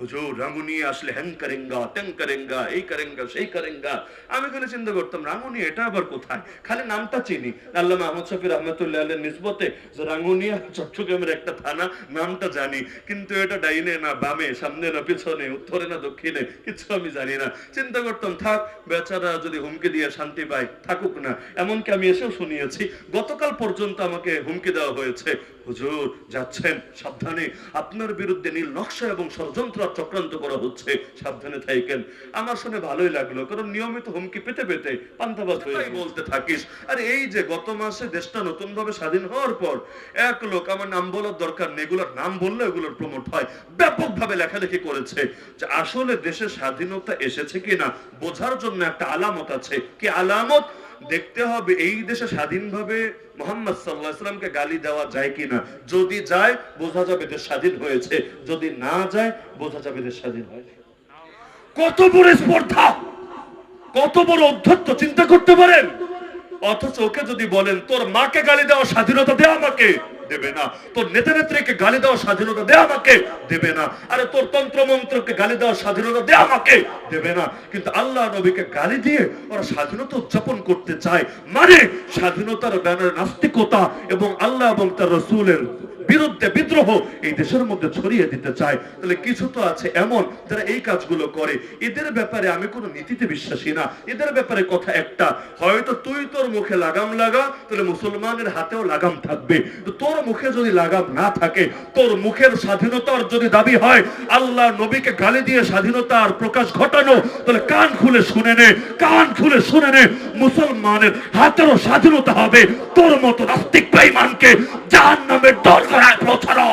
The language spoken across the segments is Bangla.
হুজুর আসলে হ্যাং করেঙ্গা ট্যাং করেঙ্গা, এই করেঙ্গা, সেই করেঙ্গা। আমি চিন্তা করতাম এটা আবার কোথায়? খালি নামটা চিনি। আল্লাহ শফির রহমতুল্লাহ আলের নিসবতে যে চট্টগ্রামের একটা থানা, নামটা জানি। কিন্তু এটা ডাইনে না, বামে, সামনে না, পিছনে, উত্তরে না, দক্ষিণে, কিছু আমি জানি না। চিন্তা করতাম, থাক, বেচারা যদি হুমকি দিয়ে শান্তি পায়, থাকুক না। এমনকি আমি এসেও শুনিয়েছি, গতকাল পর্যন্ত আমাকে হুমকি দেওয়া হয়েছে। হুজুর, যাচ্ছেন, সাবধানে। আপনার বিরুদ্ধে নীল নকশা এবং ষড়যন্ত্র চক্রান্ত করা হচ্ছে। সাবধানে থাকেন। আমার শুনে ভালোই লাগল, কারণ নিয়মিত হুমকি পেতে পেতে পান্তাবাদ হয়ে বলতে থাকিস। আর এই যে গত মাসে দেশটা নতুন ভাবে স্বাধীন হওয়ার পর, এক লোক, আমার নাম বলার দরকার নেই, এগুলোর নাম বললে এগুলোর প্রমোট হয়। ব্যাপকভাবে লেখালেখি করেছে যে আসলে দেশে স্বাধীনতা এসেছে কিনা, বোঝার জন্য একটা আলামত আছে। কি আলামত? দেখতে হবে এই দেশে স্বাধীনভাবে মোহাম্মদ সাল্লাহ ইসলামকে গালি দেওয়া যায় কিনা। যদি যায়, বোঝা যাবে দেশ স্বাধীন হয়েছে। যদি না যায়, বোঝা যাবে দেশ স্বাধীন হয়েছে কত বড় স্পর্ধা! কত বড় অধ্যত্ত, চিন্তা করতে পারেন? অথচ ওকে যদি বলেন, তোর মাকে গালি দেওয়া স্বাধীনতা দেওয়া আমাকে। দেবে না। তোর নেতা নেত্রীকে গালি দেওয়ার স্বাধীনতা দে আমাকে, দেবে না। আরে তোর তন্ত্র মন্ত্রকে গালি দেওয়ার স্বাধীনতা দে আমাকে, দেবে না। কিন্তু আল্লাহ নবীকে গালি দিয়ে ওরা স্বাধীনতা উদযাপন করতে চায়। মানে স্বাধীনতার ব্যানার নাস্তিকতা এবং আল্লাহ এবং তার রসুলের বিরুদ্ধে বিদ্রোহ এই দেশের মধ্যে ছড়িয়ে দিতে চায়। তাহলে কিছু তো আছে এমন যারা এই কাজগুলো করে। এদের ব্যাপারে আমি কোনো নীতিতে বিশ্বাসী না। এদের ব্যাপারে কথা একটা, হয়তো তুই তোর মুখে লাগাম লাগা, তাহলে মুসলমানের হাতেও লাগাম থাকবে। তোর মুখে যদি লাগাম না থাকে, তোর মুখের স্বাধীনতার যদি দাবি হয়, আল্লাহ নবীকে গালি দিয়ে স্বাধীনতার প্রকাশ ঘটানো, তাহলে কান খুলে শুনে নে, কান খুলে শুনে নে, মুসলমানের হাতেরও স্বাধীনতা হবে। তোর মতো নাস্তিক বেঈমানকে জাহান নামের গোড়ায় পৌঁছানো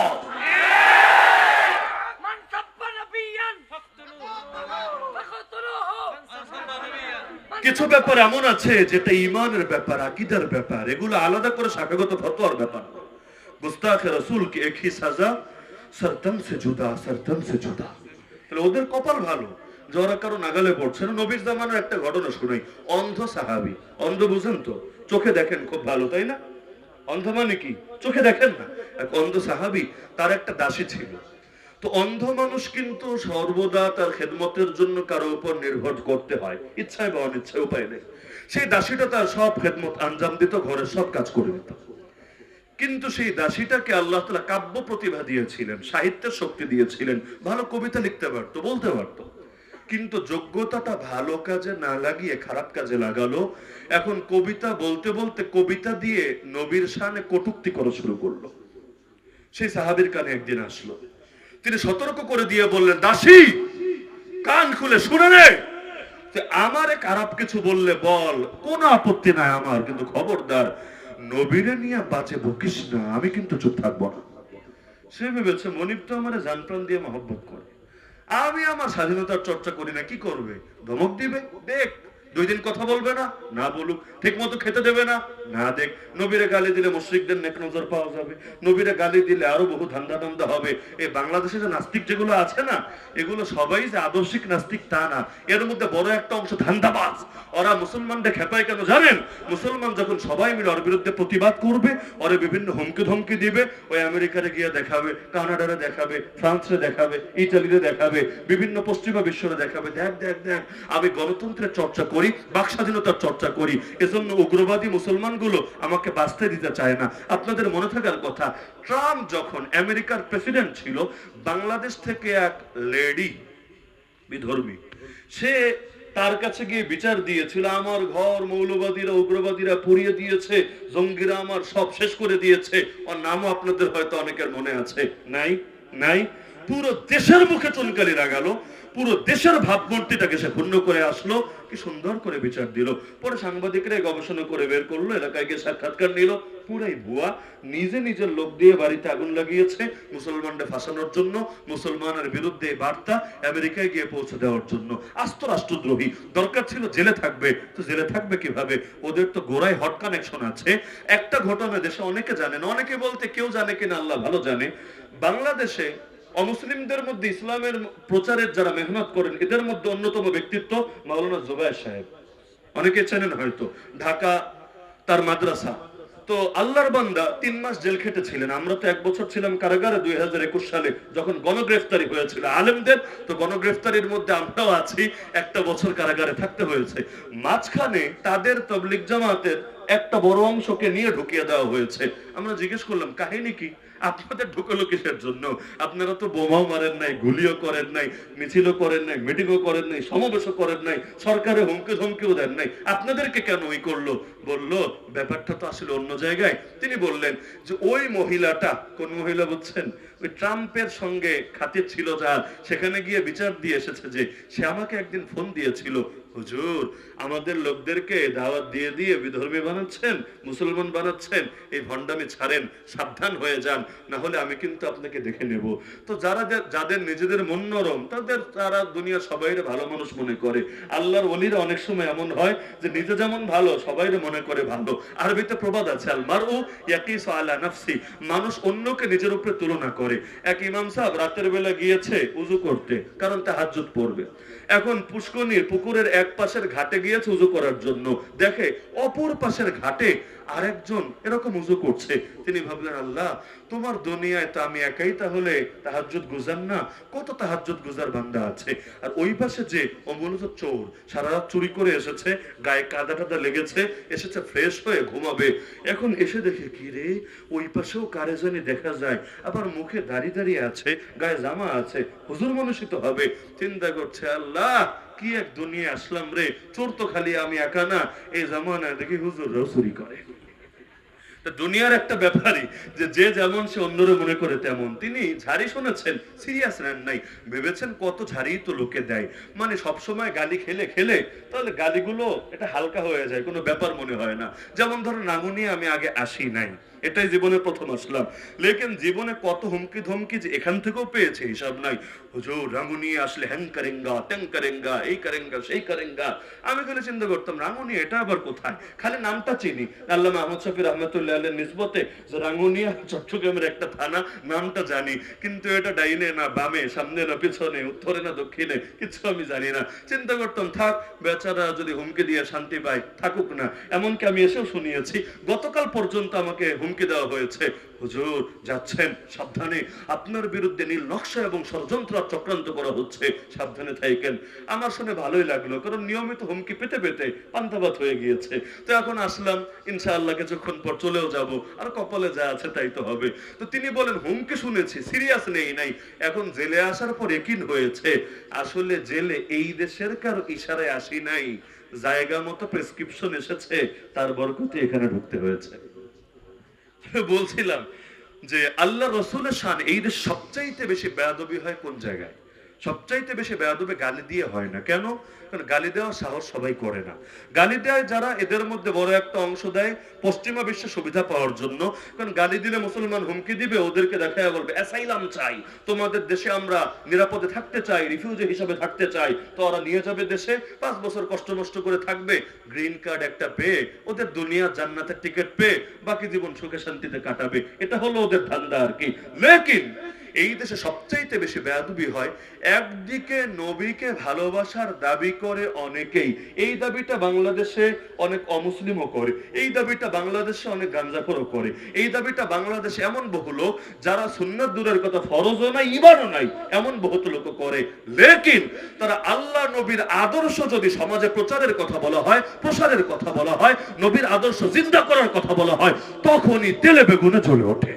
কিছু ব্যাপার এমন আছে যেটা ইমানের ব্যাপার, আকিদার ব্যাপার, এগুলো আলাদা করে শাখাগত ফতোয়ার ব্যাপার। গুস্তাখে রসুলকে একই সাজা সরতম সে জুদা সরতম সে জুদা। তাহলে ওদের কপাল ভালো, যারা কারও নাগালে পড়ছে না। নবীর জামানোর একটা ঘটনা শুনাই, অন্ধ সাহাবি, অন্ধ বুঝেন তো, চোখে দেখেন খুব ভালো, তাই না? অন্ধ মানে কি? চোখে দেখেন না। এক অন্ধ সাহাবি, তার একটা দাসী ছিল। তো অন্ধ মানুষ কিন্তু সর্বদা তার খেদমতের জন্য কারও উপর নির্ভর করতে হয়। ইচ্ছায় বা অনিচ্ছায়, উপায় নেই। সেই দাসীটা তার সব খেদমত আঞ্জাম দিত, ঘরের সব কাজ করে দিত কিন্তু সেই দাসীটাকে আল্লাহ তালা কাব্য প্রতিভা দিয়েছিলেন, সাহিত্যের শক্তি দিয়েছিলেন, ভালো কবিতা লিখতে পারতো, বলতে পারতো। কিন্তু যোগ্যতাটা ভালো কাজে না লাগিয়ে খারাপ কাজে লাগালো। এখন কবিতা বলতে বলতে কবিতা দিয়ে নবীর শানে কটুক্তি করা শুরু করল। সেই সাহাবীর কানে একদিন আসলো। তিনি সতর্ক করে দিয়ে বললেন, দাসী, কান খুলে শুনে নে। আমারে খারাপ কিছু বললে বল, কোনো আপত্তি নাই আমার, কিন্তু খবরদার, নবীরে নিয়ে বাঁচে বকিস না, আমি কিন্তু চুপ থাকব না। সে ভেবেছে, মনিব তো আমার জান প্রাণ দিয়ে মহব্বত করে। আমি আমার স্বাধীনতার চর্চা করি না কি করবে? ধমক দিবে? দেখ। দুই দিন কথা বলবে না না বলুক ঠিক মতো খেতে দেবে না না দেখ, নবীরে গালি দিলে মুশ্রিকদের নেক নজর পাওয়া যাবে, নবীরে গালি দিলে আরও বহু ধান্দা টান্দা হবে। এই বাংলাদেশে যে নাস্তিক যেগুলো আছে না, এগুলো সবাই যে আদর্শিক নাস্তিক তা না, এর মধ্যে বড় একটা অংশ ধান্দাবাজ। ওরা মুসলমানদের খেপায় কেন জানেন? মুসলমান যখন সবাই মিলে ওর বিরুদ্ধে প্রতিবাদ করবে, ওরে বিভিন্ন হুমকি ধমকি দিবে, ওই আমেরিকারে গিয়ে দেখাবে, কানাডারে দেখাবে ফ্রান্সে দেখাবে ইটালিতে দেখাবে, বিভিন্ন পশ্চিমা বিশ্বরে দেখাবে। দেখ দেখ দেখ, আমি গণতন্ত্রের চর্চা করি বাক স্বাধীনতার চর্চা করি। এজন্য উগ্রবাদী মুসলমানগুলো আমাকে বাঁচতে দিতে চায় না। আপনাদের মনে থাকার কথা, ট্রাম্প যখন আমেরিকার প্রেসিডেন্ট ছিল, বাংলাদেশ থেকে এক লেডি বিধর্মী, সে তার কাছে গিয়ে বিচার দিয়েছিল, আমার ঘর মৌলবাদীরা, উগ্রবাদীরা পুড়িয়ে দিয়েছে, জঙ্গিরা আমার সব শেষ করে দিয়েছে। ওর নামও আপনাদের হয়তো অনেকের মনে আছে। নাই? নাই? পুরো দেশের মুখে চুনকালি লাগালো পুরো দেশের ভাবমূর্তিটাকে সে ক্ষুণ্ণ করে আসলো। কি সুন্দর করে বিচার দিল। পরে সাংবাদিকরা গবেষণা করে বের করল, এলাকায় গিয়ে সাক্ষাৎকার নিল। পুরাই ভুয়া, নিজে নিজের লোক দিয়ে বাড়িতে আগুন লাগিয়েছে মুসলমানদের ফাঁসানোর জন্য, মুসলমানের বিরুদ্ধে বার্তা আমেরিকায় গিয়ে পৌঁছে দেওয়ার জন্য। আস্ত রাষ্ট্রদ্রোহী, দরকার ছিল জেলে থাকবে। তো জেলে থাকবে কীভাবে? ওদের তো গোড়ায় হট কানেকশন আছে। একটা ঘটনা দেশে অনেকে জানেন অনেকে বলতে কেউ জানে কিনা, আল্লাহ ভালো জানে। বাংলাদেশে অমুসলিমদের মধ্যে ইসলামের প্রচারের যারা মেহনত করেন, এদের মধ্যে অন্যতম ব্যক্তিত্ব মাওলানা জুবাইর সাহেব। অনেকে চেনেন হয়তো, ঢাকা তার মাদ্রাসা। তো আল্লাহর বান্দা তিন মাস জেল খেটেছিলেন। আমরা তো এক বছর ছিলাম কারাগারে দুই হাজার একুশ সালে, যখন গণগ্রেফতারি হয়েছিল। আলেমদের, তো গণগ্রেফতারির মধ্যে আমরাও আছি, একটা বছর কারাগারে থাকতে হয়েছে। মাঝখানে তাদের তবলিক জামাতের একটা বড় অংশকে নিয়ে ঢুকিয়ে দেওয়া হয়েছে। আমরা জিজ্ঞেস করলাম, কাহিনী কি? আপনাদের ঢুকলো কিসের জন্য? আপনারা তো বোমাও মারেন নাই, গুলিও করেন নাই, মিছিলও করেন নাই, মিটিংও করেন নাই, সমাবেশও করেন নাই, সরকারে হুমকি ধমকিও দেন নাই। আপনাদেরকে কেন ওই করল? বলল, ব্যাপারটা তো আসলে অন্য জায়গায়। তিনি বললেন যে, ওই মহিলাটা, কোন মহিলা বুঝছেন ওই ট্রাম্পের সঙ্গে খাতির ছিল যার সেখানে গিয়ে বিচার দিয়ে এসেছে যে, সে আমাকে একদিন ফোন দিয়েছিল। হুজুর, আমাদের লোকদেরকে দাওয়াত দিয়ে দিয়ে বিধর্মী বানাচ্ছেন, মুসলমান বানাচ্ছেন, এই ভণ্ডামি ছাড়েন, সাবধান হয়ে যান, না হলে আমি কিন্তু আপনাকে দেখে নেব। তো যারা যাদের নিজেদের মন নরম, তাদের, তারা দুনিয়া সবাইরে ভালো মানুষ মনে করে। আল্লাহর ওলিরা অনেক সময় এমন হয় যে নিজে যেমন ভালো, সবাইরে মনে করে ভালো। আরবিতে প্রবাদ আছে আল মারউ ইয়াকিসু আলা নাফসি, মানুষ অন্যকে নিজের উপরে তুলনা করে। এক ইমাম সাহেব রাতের বেলা গিয়েছে উজু করতে, কারণ তা তাহাজ্জুদ পড়বে। এখন পুষ্কনির পুকুরের এক পাশের ঘাটে গিয়েছে উজু করার জন্য। দেখে অপর পাশের ঘাটে আরেকজন এরকম উজু করছে। তিনি ভাবলেন, আল্লাহ, তোমার দুনিয়ায় তো আমি একাই তাহলে তাহাজ্জুদ গুজার না? কত তাহাজ্জুদ গুজার বান্দা আছে? আর ওই পাশে যে ও মূলত চোর, সারা রাত চুরি করে এসেছে, গায়ে কাদা টাদা লেগেছে, এসেছে ফ্রেশ হয়ে ঘুমাবে। এখন এসে দেখে, কি রে? ওই পাশেও কারে জানি দেখা যায়। আবার মুখে দাঁড়িয়ে দাঁড়িয়ে আছে, গায়ে জামা আছে, হুজুর মানুষই তো হবে। চিন্তা করছে, আল্লাহ কি এক দুনিয়া আসলাম রে? চোর তো খালি আমি একা না। এই জামানায় দেখি হুজুররাও চুরি করে। দুনিয়ার একটা ব্যাপারই যে যে যেমন সে অন্যরে মনে করে তেমন। তিনি ঝাড়ি শুনেছেন, সিরিয়াস নেন নাই। ভেবেছেন কত ঝাড়ি তো লোকে দেয়। মানে সব সময় গালি খেলে খেলে, তাহলে গালিগুলো এটা হালকা হয়ে যায়, কোনো ব্যাপার মনে হয় না। যেমন ধরো নাঙ্গুনিয়ে আমি আগে আসি নাই। এটাই জীবনে প্রথম আসলাম। লেকিন জীবনে কত হুমকি ধমকি যে এখান থেকেও পেয়েছে, হিসাব নাই। হুজুর রাঙ্গুনিয়ে আসলে হ্যাং করেঙ্গা ত্যাং করেঙ্গা, এই করেঙ্গা, সেই করেঙ্গা। আমি খালি চিন্তা করতাম রাঙ্গুনি এটা আবার কোথায়? খালি নামটা চিনি। আল্লাহ আহমদ শফি রহমতুল্লাহ নিসবতে যে রাঙ্গুনিয়া চট্টগ্রামের একটা থানা, নামটা জানি। কিন্তু এটা ডাইনে না বামে, সামনে না পিছনে, উত্তরে না দক্ষিণে, কিছু আমি জানি না। চিন্তা করতাম, থাক, বেচারা যদি হুমকি দিয়ে শান্তি পায়, থাকুক না। এমনকি আমি এসেও শুনিয়েছি, গতকাল পর্যন্ত আমাকে হুমকি দেওয়া হয়েছে। হুজুর, যাচ্ছেন, সাবধানে। আপনার বিরুদ্ধে নীল নকশা এবং ষড়যন্ত্র চক্রান্ত করা হচ্ছে। সাবধানে থাকেন আমার শুনে ভালোই লাগল, কারণ নিয়মিত হুমকি পেতে পেতে পান্তাবাত হয়ে গিয়েছে। তো এখন আসলাম, ইনশাআল্লাহ কিছুক্ষণ পর চলেও যাব। আর কপালে যা আছে তাই তো হবে। তো তিনি বলেন, হুমকি শুনেছি, সিরিয়াস নেই, নাই। এখন জেলে আসার পর একিন হয়েছে। আসলে জেলে এই দেশের কারও ইশারায় আসি নাই। জায়গা মতো প্রেসক্রিপশন এসেছে, তার বরকতে এখানে ঢুকতে হয়েছে। বলছিলাম যে আল্লাহ রসুল শান এই সবচাইতে বেশি বেয়াদবি হয় কোন জায়গায়? সবচাইতে বেশি বেয়াদবি গালি দিয়ে হয় না। কেন? কারণ গালি দেওয়ার সাহস সবাই করে না। গালি দেয় যারা এদের মধ্যে বড় একটা অংশ দেয় পশ্চিমা বিশ্বের সুবিধা পাওয়ার জন্য। কারণ গালি দিলে মুসলমান হুমকি দিবে, ওদেরকে দেখায় বলবে, অ্যাসাইলাম চাই। তোমাদের দেশে আমরা নিরাপদে থাকতে চাই, রিফিউজি হিসাবে থাকতে চাই। তো ওরা নিয়ে যাবে দেশে, পাঁচ বছর কষ্ট নষ্ট করে থাকবে। গ্রিন কার্ড একটা পেয়ে, ওদের দুনিয়া জান্নাতের টিকিট পেয়ে, বাকি জীবন সুখে শান্তিতে কাটাবে। এটা হলো ওদের ধান্দা আর কি। লেকিন এই দেশে সবচাইতে বেশি বেয়াদবি হয় একদিকে নবীকে ভালোবাসার দাবি করে অনেকেই। এই দাবিটা বাংলাদেশে অনেক অমুসলিমও করে, এই দাবিটা বাংলাদেশে অনেক গাঞ্জাখোরও করে। এই দাবিটা বাংলাদেশে এমন বহু লোক যারা সুন্নাত দূরের কথা ফরজও নাই, ইমানও নাই, এমন বহুত লোক করে। লেকিন তারা আল্লাহ নবীর আদর্শ যদি সমাজে প্রচারের কথা বলা হয়, প্রসারের কথা বলা হয়, নবীর আদর্শ জিন্দা করার কথা বলা হয়, তখনই তেলে বেগুনে জ্বলে ওঠে।